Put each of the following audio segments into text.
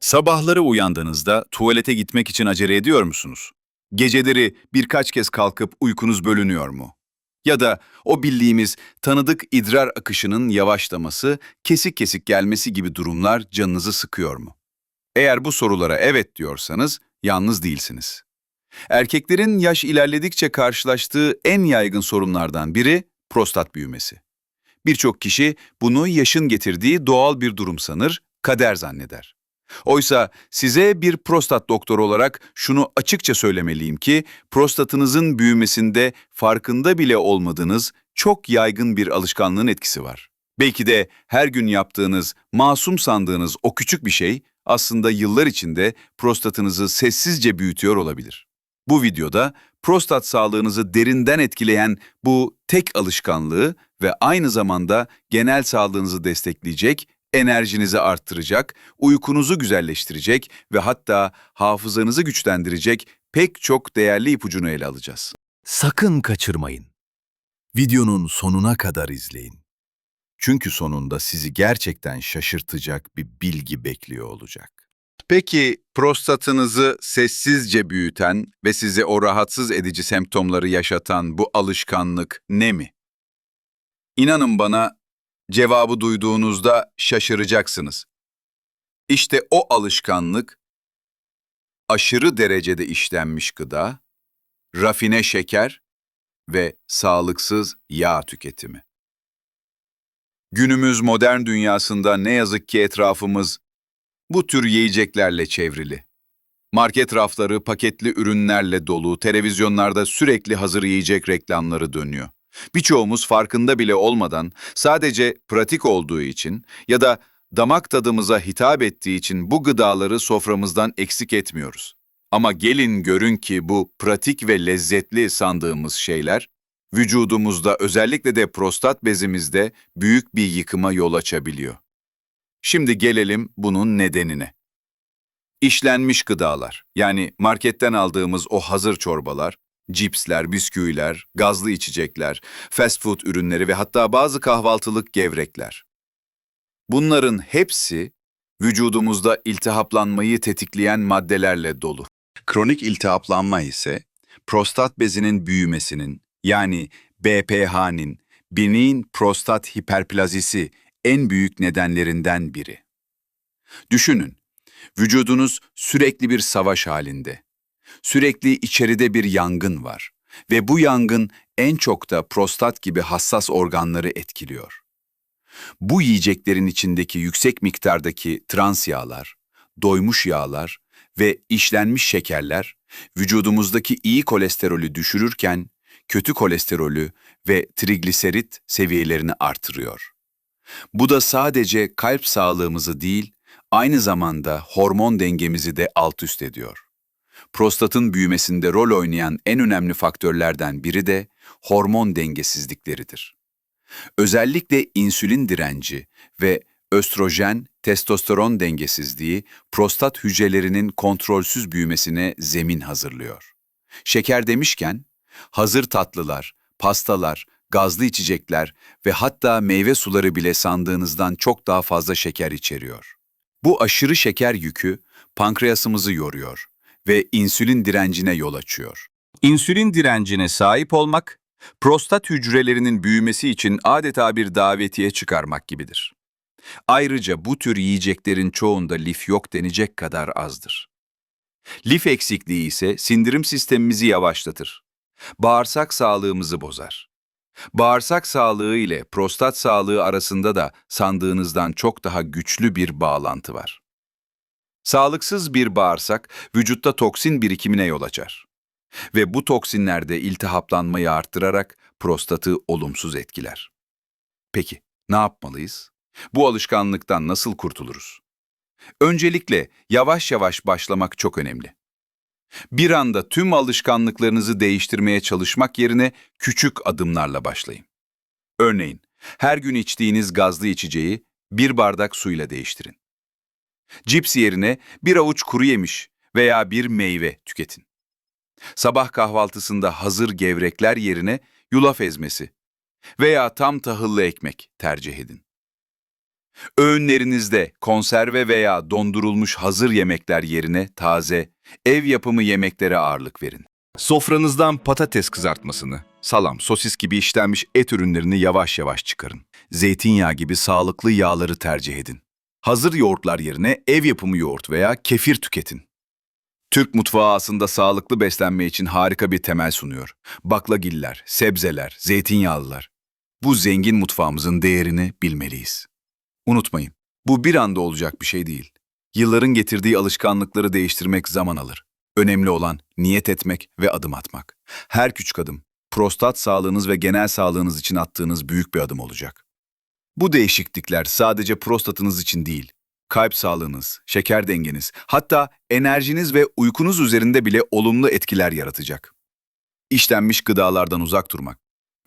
Sabahları uyandığınızda tuvalete gitmek için acele ediyor musunuz? Geceleri birkaç kez kalkıp uykunuz bölünüyor mu? Ya da o bildiğimiz tanıdık idrar akışının yavaşlaması, kesik kesik gelmesi gibi durumlar canınızı sıkıyor mu? Eğer bu sorulara evet diyorsanız yalnız değilsiniz. Erkeklerin yaş ilerledikçe karşılaştığı en yaygın sorunlardan biri prostat büyümesi. Birçok kişi bunu yaşın getirdiği doğal bir durum sanır, kader zanneder. Oysa size bir prostat doktoru olarak şunu açıkça söylemeliyim ki prostatınızın büyümesinde farkında bile olmadığınız çok yaygın bir alışkanlığın etkisi var. Belki de her gün yaptığınız, masum sandığınız o küçük bir şey aslında yıllar içinde prostatınızı sessizce büyütüyor olabilir. Bu videoda prostat sağlığınızı derinden etkileyen bu tek alışkanlığı ve aynı zamanda genel sağlığınızı destekleyecek, enerjinizi arttıracak, uykunuzu güzelleştirecek ve hatta hafızanızı güçlendirecek pek çok değerli ipucunu ele alacağız. Sakın kaçırmayın. Videonun sonuna kadar izleyin. Çünkü sonunda sizi gerçekten şaşırtacak bir bilgi bekliyor olacak. Peki prostatınızı sessizce büyüten ve size o rahatsız edici semptomları yaşatan bu alışkanlık ne mi? İnanın bana cevabı duyduğunuzda şaşıracaksınız. İşte o alışkanlık aşırı derecede işlenmiş gıda, rafine şeker ve sağlıksız yağ tüketimi. Günümüz modern dünyasında ne yazık ki etrafımız bu tür yiyeceklerle çevrili. Market rafları paketli ürünlerle dolu, televizyonlarda sürekli hazır yiyecek reklamları dönüyor. Birçoğumuz farkında bile olmadan sadece pratik olduğu için ya da damak tadımıza hitap ettiği için bu gıdaları soframızdan eksik etmiyoruz. Ama gelin görün ki bu pratik ve lezzetli sandığımız şeyler vücudumuzda özellikle de prostat bezimizde büyük bir yıkıma yol açabiliyor. Şimdi gelelim bunun nedenine. İşlenmiş gıdalar, yani marketten aldığımız o hazır çorbalar, cipsler, bisküviler, gazlı içecekler, fast food ürünleri ve hatta bazı kahvaltılık gevrekler. Bunların hepsi vücudumuzda iltihaplanmayı tetikleyen maddelerle dolu. Kronik iltihaplanma ise prostat bezinin büyümesinin yani BPH'nin benign prostat hiperplazisi en büyük nedenlerinden biri. Düşünün, vücudunuz sürekli bir savaş halinde. Sürekli içeride bir yangın var ve bu yangın en çok da prostat gibi hassas organları etkiliyor. Bu yiyeceklerin içindeki yüksek miktardaki trans yağlar, doymuş yağlar ve işlenmiş şekerler vücudumuzdaki iyi kolesterolü düşürürken kötü kolesterolü ve trigliserit seviyelerini artırıyor. Bu da sadece kalp sağlığımızı değil, aynı zamanda hormon dengemizi de alt üst ediyor. Prostatın büyümesinde rol oynayan en önemli faktörlerden biri de hormon dengesizlikleridir. Özellikle insülin direnci ve östrojen, testosteron dengesizliği prostat hücrelerinin kontrolsüz büyümesine zemin hazırlıyor. Şeker demişken, hazır tatlılar, pastalar, gazlı içecekler ve hatta meyve suları bile sandığınızdan çok daha fazla şeker içeriyor. Bu aşırı şeker yükü pankreasımızı yoruyor ve insülin direncine yol açıyor. İnsülin direncine sahip olmak, prostat hücrelerinin büyümesi için adeta bir davetiye çıkarmak gibidir. Ayrıca bu tür yiyeceklerin çoğunda lif yok denecek kadar azdır. Lif eksikliği ise sindirim sistemimizi yavaşlatır. Bağırsak sağlığımızı bozar. Bağırsak sağlığı ile prostat sağlığı arasında da sandığınızdan çok daha güçlü bir bağlantı var. Sağlıksız bir bağırsak vücutta toksin birikimine yol açar. Ve bu toksinler de iltihaplanmayı arttırarak prostatı olumsuz etkiler. Peki, ne yapmalıyız? Bu alışkanlıktan nasıl kurtuluruz? Öncelikle yavaş yavaş başlamak çok önemli. Bir anda tüm alışkanlıklarınızı değiştirmeye çalışmak yerine küçük adımlarla başlayın. Örneğin, her gün içtiğiniz gazlı içeceği bir bardak suyla değiştirin. Cips yerine bir avuç kuru yemiş veya bir meyve tüketin. Sabah kahvaltısında hazır gevrekler yerine yulaf ezmesi veya tam tahıllı ekmek tercih edin. Öğünlerinizde konserve veya dondurulmuş hazır yemekler yerine taze, ev yapımı yemeklere ağırlık verin. Sofranızdan patates kızartmasını, salam, sosis gibi işlenmiş et ürünlerini yavaş yavaş çıkarın. Zeytinyağı gibi sağlıklı yağları tercih edin. Hazır yoğurtlar yerine ev yapımı yoğurt veya kefir tüketin. Türk mutfağı aslında sağlıklı beslenme için harika bir temel sunuyor. Baklagiller, sebzeler, zeytinyağlılar. Bu zengin mutfağımızın değerini bilmeliyiz. Unutmayın, bu bir anda olacak bir şey değil. Yılların getirdiği alışkanlıkları değiştirmek zaman alır. Önemli olan niyet etmek ve adım atmak. Her küçük adım, prostat sağlığınız ve genel sağlığınız için attığınız büyük bir adım olacak. Bu değişiklikler sadece prostatınız için değil, kalp sağlığınız, şeker dengeniz, hatta enerjiniz ve uykunuz üzerinde bile olumlu etkiler yaratacak. İşlenmiş gıdalardan uzak durmak,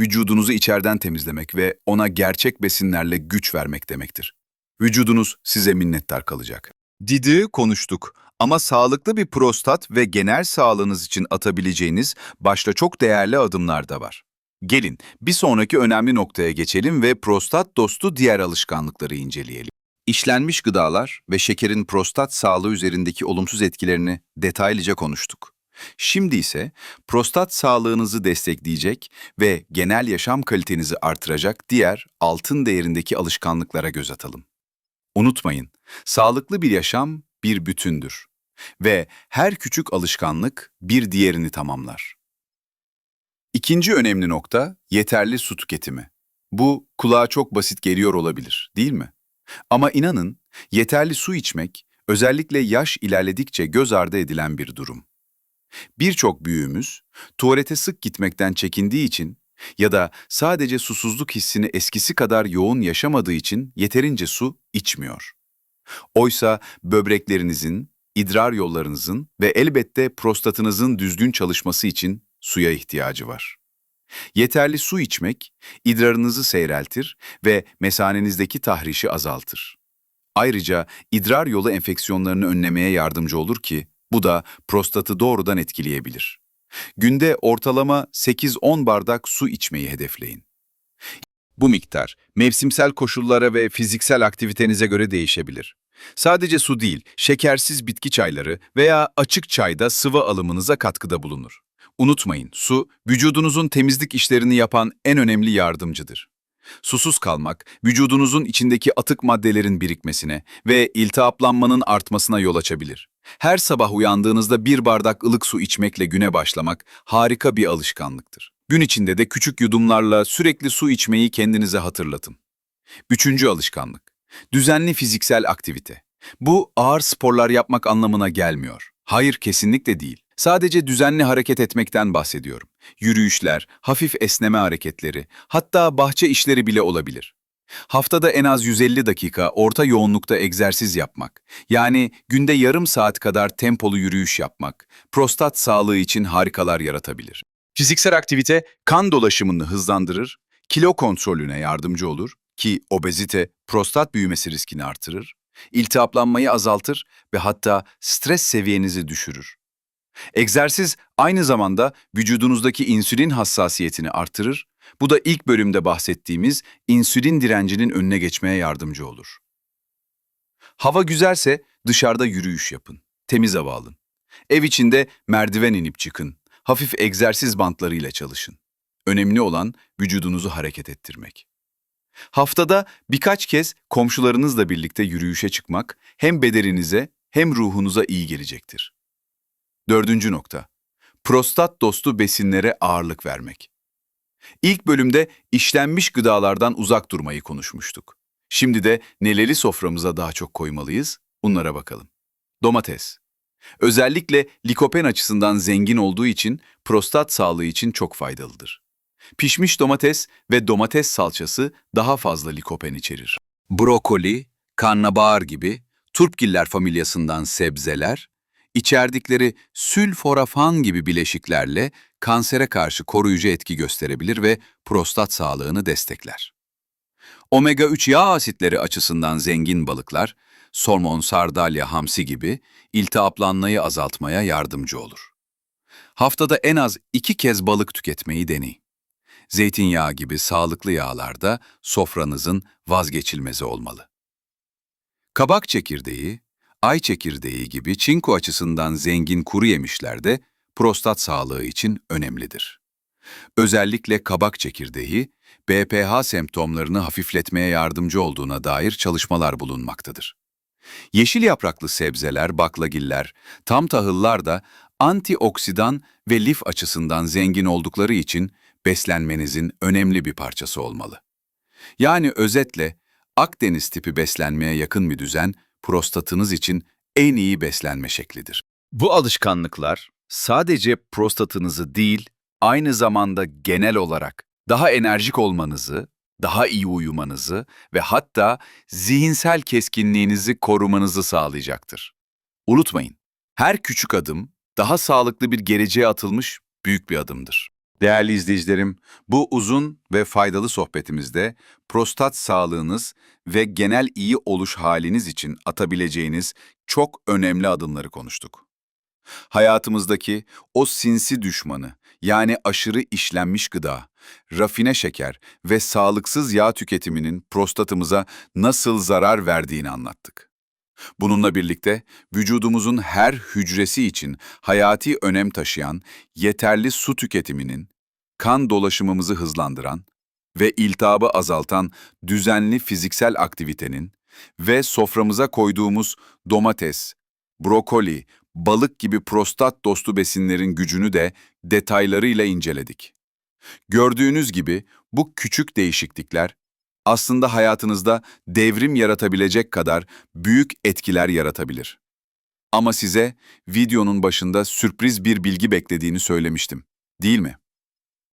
vücudunuzu içeriden temizlemek ve ona gerçek besinlerle güç vermek demektir. Vücudunuz size minnettar kalacak. Didiği konuştuk ama sağlıklı bir prostat ve genel sağlığınız için atabileceğiniz başta çok değerli adımlar da var. Gelin bir sonraki önemli noktaya geçelim ve prostat dostu diğer alışkanlıkları inceleyelim. İşlenmiş gıdalar ve şekerin prostat sağlığı üzerindeki olumsuz etkilerini detaylıca konuştuk. Şimdi ise prostat sağlığınızı destekleyecek ve genel yaşam kalitenizi artıracak diğer altın değerindeki alışkanlıklara göz atalım. Unutmayın, sağlıklı bir yaşam bir bütündür ve her küçük alışkanlık bir diğerini tamamlar. İkinci önemli nokta yeterli su tüketimi. Bu kulağa çok basit geliyor olabilir, değil mi? Ama inanın, yeterli su içmek özellikle yaş ilerledikçe göz ardı edilen bir durum. Birçok büyüğümüz tuvalete sık gitmekten çekindiği için ya da sadece susuzluk hissini eskisi kadar yoğun yaşamadığı için yeterince su içmiyor. Oysa böbreklerinizin, idrar yollarınızın ve elbette prostatınızın düzgün çalışması için suya ihtiyacı var. Yeterli su içmek, idrarınızı seyreltir ve mesanenizdeki tahrişi azaltır. Ayrıca idrar yolu enfeksiyonlarını önlemeye yardımcı olur ki bu da prostatı doğrudan etkileyebilir. Günde ortalama 8-10 bardak su içmeyi hedefleyin. Bu miktar mevsimsel koşullara ve fiziksel aktivitenize göre değişebilir. Sadece su değil, şekersiz bitki çayları veya açık çayda sıvı alımınıza katkıda bulunur. Unutmayın, su vücudunuzun temizlik işlerini yapan en önemli yardımcıdır. Susuz kalmak, vücudunuzun içindeki atık maddelerin birikmesine ve iltihaplanmanın artmasına yol açabilir. Her sabah uyandığınızda bir bardak ılık su içmekle güne başlamak harika bir alışkanlıktır. Gün içinde de küçük yudumlarla sürekli su içmeyi kendinize hatırlatın. Üçüncü alışkanlık. Düzenli fiziksel aktivite. Bu ağır sporlar yapmak anlamına gelmiyor. Hayır, kesinlikle değil. Sadece düzenli hareket etmekten bahsediyorum. Yürüyüşler, hafif esneme hareketleri, hatta bahçe işleri bile olabilir. Haftada en az 150 dakika orta yoğunlukta egzersiz yapmak, yani günde yarım saat kadar tempolu yürüyüş yapmak, prostat sağlığı için harikalar yaratabilir. Fiziksel aktivite kan dolaşımını hızlandırır, kilo kontrolüne yardımcı olur ki obezite prostat büyümesi riskini artırır, iltihaplanmayı azaltır ve hatta stres seviyenizi düşürür. Egzersiz aynı zamanda vücudunuzdaki insülin hassasiyetini artırır. Bu da ilk bölümde bahsettiğimiz insülin direncinin önüne geçmeye yardımcı olur. Hava güzelse dışarıda yürüyüş yapın. Temiz hava alın. Ev içinde merdiven inip çıkın. Hafif egzersiz bantlarıyla çalışın. Önemli olan vücudunuzu hareket ettirmek. Haftada birkaç kez komşularınızla birlikte yürüyüşe çıkmak hem bedeninize hem ruhunuza iyi gelecektir. Dördüncü nokta. Prostat dostu besinlere ağırlık vermek. İlk bölümde işlenmiş gıdalardan uzak durmayı konuşmuştuk. Şimdi de neleri soframıza daha çok koymalıyız? Bunlara bakalım. Domates. Özellikle likopen açısından zengin olduğu için prostat sağlığı için çok faydalıdır. Pişmiş domates ve domates salçası daha fazla likopen içerir. Brokoli, karnabahar gibi turpgiller familyasından sebzeler, içerdikleri sülforafan gibi bileşiklerle kansere karşı koruyucu etki gösterebilir ve prostat sağlığını destekler. Omega-3 yağ asitleri açısından zengin balıklar, somon, sardalya, hamsi gibi iltihaplanmayı azaltmaya yardımcı olur. Haftada en az iki kez balık tüketmeyi deneyin. Zeytinyağı gibi sağlıklı yağlar da sofranızın vazgeçilmezi olmalı. Kabak çekirdeği, ay çekirdeği gibi çinko açısından zengin kuru yemişler de prostat sağlığı için önemlidir. Özellikle kabak çekirdeği, BPH semptomlarını hafifletmeye yardımcı olduğuna dair çalışmalar bulunmaktadır. Yeşil yapraklı sebzeler, baklagiller, tam tahıllar da antioksidan ve lif açısından zengin oldukları için beslenmenizin önemli bir parçası olmalı. Yani özetle Akdeniz tipi beslenmeye yakın bir düzen prostatınız için en iyi beslenme şeklidir. Bu alışkanlıklar sadece prostatınızı değil, Aynı zamanda genel olarak daha enerjik olmanızı, daha iyi uyumanızı ve hatta zihinsel keskinliğinizi korumanızı sağlayacaktır. Unutmayın, her küçük adım daha sağlıklı bir geleceğe atılmış büyük bir adımdır. Değerli izleyicilerim, bu uzun ve faydalı sohbetimizde prostat sağlığınız ve genel iyi oluş haliniz için atabileceğiniz çok önemli adımları konuştuk. Hayatımızdaki o sinsi düşmanı, yani aşırı işlenmiş gıda, rafine şeker ve sağlıksız yağ tüketiminin prostatımıza nasıl zarar verdiğini anlattık. Bununla birlikte vücudumuzun her hücresi için hayati önem taşıyan yeterli su tüketiminin, kan dolaşımımızı hızlandıran ve iltihabı azaltan düzenli fiziksel aktivitenin ve soframıza koyduğumuz domates, brokoli, balık gibi prostat dostu besinlerin gücünü de detaylarıyla inceledik. Gördüğünüz gibi bu küçük değişiklikler aslında hayatınızda devrim yaratabilecek kadar büyük etkiler yaratabilir. Ama size videonun başında sürpriz bir bilgi beklediğini söylemiştim, değil mi?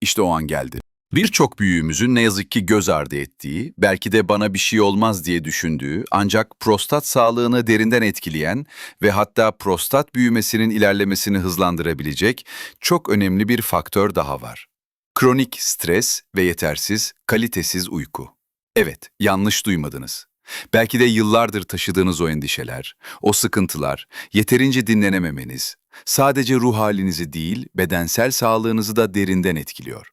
İşte o an geldi. Birçok büyüğümüzün ne yazık ki göz ardı ettiği, belki de bana bir şey olmaz diye düşündüğü, ancak prostat sağlığını derinden etkileyen ve hatta prostat büyümesinin ilerlemesini hızlandırabilecek çok önemli bir faktör daha var. Kronik stres ve yetersiz, kalitesiz uyku. Evet, yanlış duymadınız. Belki de yıllardır taşıdığınız o endişeler, o sıkıntılar, yeterince dinlenememeniz, sadece ruh halinizi değil, bedensel sağlığınızı da derinden etkiliyor.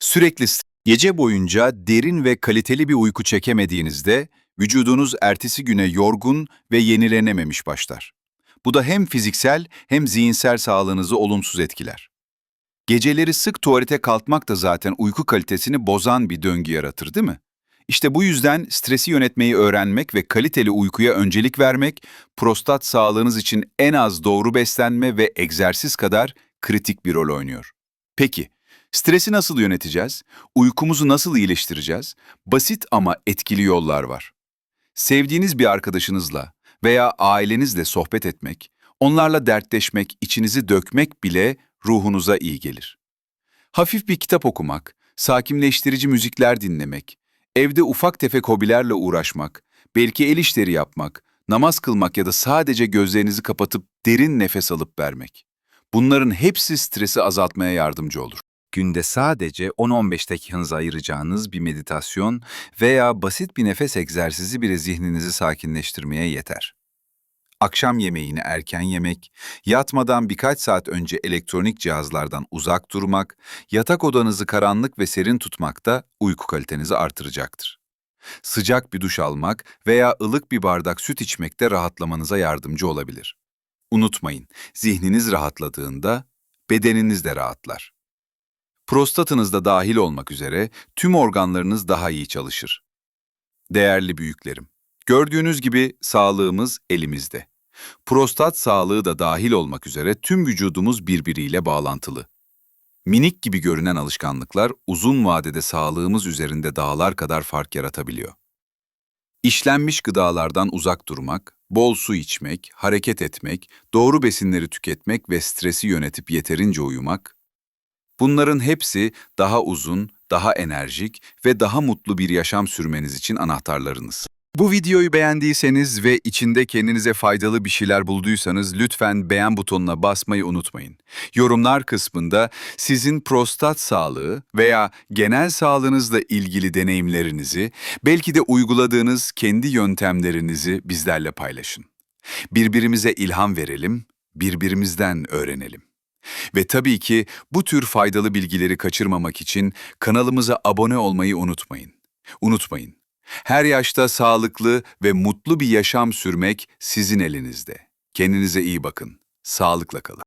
Sürekli gece boyunca derin ve kaliteli bir uyku çekemediğinizde vücudunuz ertesi güne yorgun ve yenilenememiş başlar. Bu da hem fiziksel hem zihinsel sağlığınızı olumsuz etkiler. Geceleri sık tuvalete kalkmak da zaten uyku kalitesini bozan bir döngü yaratır değil mi? İşte bu yüzden stresi yönetmeyi öğrenmek ve kaliteli uykuya öncelik vermek, prostat sağlığınız için en az doğru beslenme ve egzersiz kadar kritik bir rol oynuyor. Peki, stresi nasıl yöneteceğiz? Uykumuzu nasıl iyileştireceğiz? Basit ama etkili yollar var. Sevdiğiniz bir arkadaşınızla veya ailenizle sohbet etmek, onlarla dertleşmek, içinizi dökmek bile ruhunuza iyi gelir. Hafif bir kitap okumak, sakinleştirici müzikler dinlemek, evde ufak tefek hobilerle uğraşmak, belki el işleri yapmak, namaz kılmak ya da sadece gözlerinizi kapatıp derin nefes alıp vermek. Bunların hepsi stresi azaltmaya yardımcı olur. Günde sadece 10-15 dakikanızı ayıracağınız bir meditasyon veya basit bir nefes egzersizi bile zihninizi sakinleştirmeye yeter. Akşam yemeğini erken yemek, yatmadan birkaç saat önce elektronik cihazlardan uzak durmak, yatak odanızı karanlık ve serin tutmak da uyku kalitenizi artıracaktır. Sıcak bir duş almak veya ılık bir bardak süt içmek de rahatlamanıza yardımcı olabilir. Unutmayın, zihniniz rahatladığında bedeniniz de rahatlar. Prostatınız da dahil olmak üzere tüm organlarınız daha iyi çalışır. Değerli büyüklerim, gördüğünüz gibi sağlığımız elimizde. Prostat sağlığı da dahil olmak üzere tüm vücudumuz birbiriyle bağlantılı. Minik gibi görünen alışkanlıklar uzun vadede sağlığımız üzerinde dağlar kadar fark yaratabiliyor. İşlenmiş gıdalardan uzak durmak, bol su içmek, hareket etmek, doğru besinleri tüketmek ve stresi yönetip yeterince uyumak, bunların hepsi daha uzun, daha enerjik ve daha mutlu bir yaşam sürmeniz için anahtarlarınız. Bu videoyu beğendiyseniz ve içinde kendinize faydalı bir şeyler bulduysanız lütfen beğen butonuna basmayı unutmayın. Yorumlar kısmında sizin prostat sağlığı veya genel sağlığınızla ilgili deneyimlerinizi, belki de uyguladığınız kendi yöntemlerinizi bizlerle paylaşın. Birbirimize ilham verelim, birbirimizden öğrenelim. Ve tabii ki bu tür faydalı bilgileri kaçırmamak için kanalımıza abone olmayı unutmayın. Unutmayın, Her yaşta sağlıklı ve mutlu bir yaşam sürmek sizin elinizde. Kendinize iyi bakın. Sağlıkla kalın.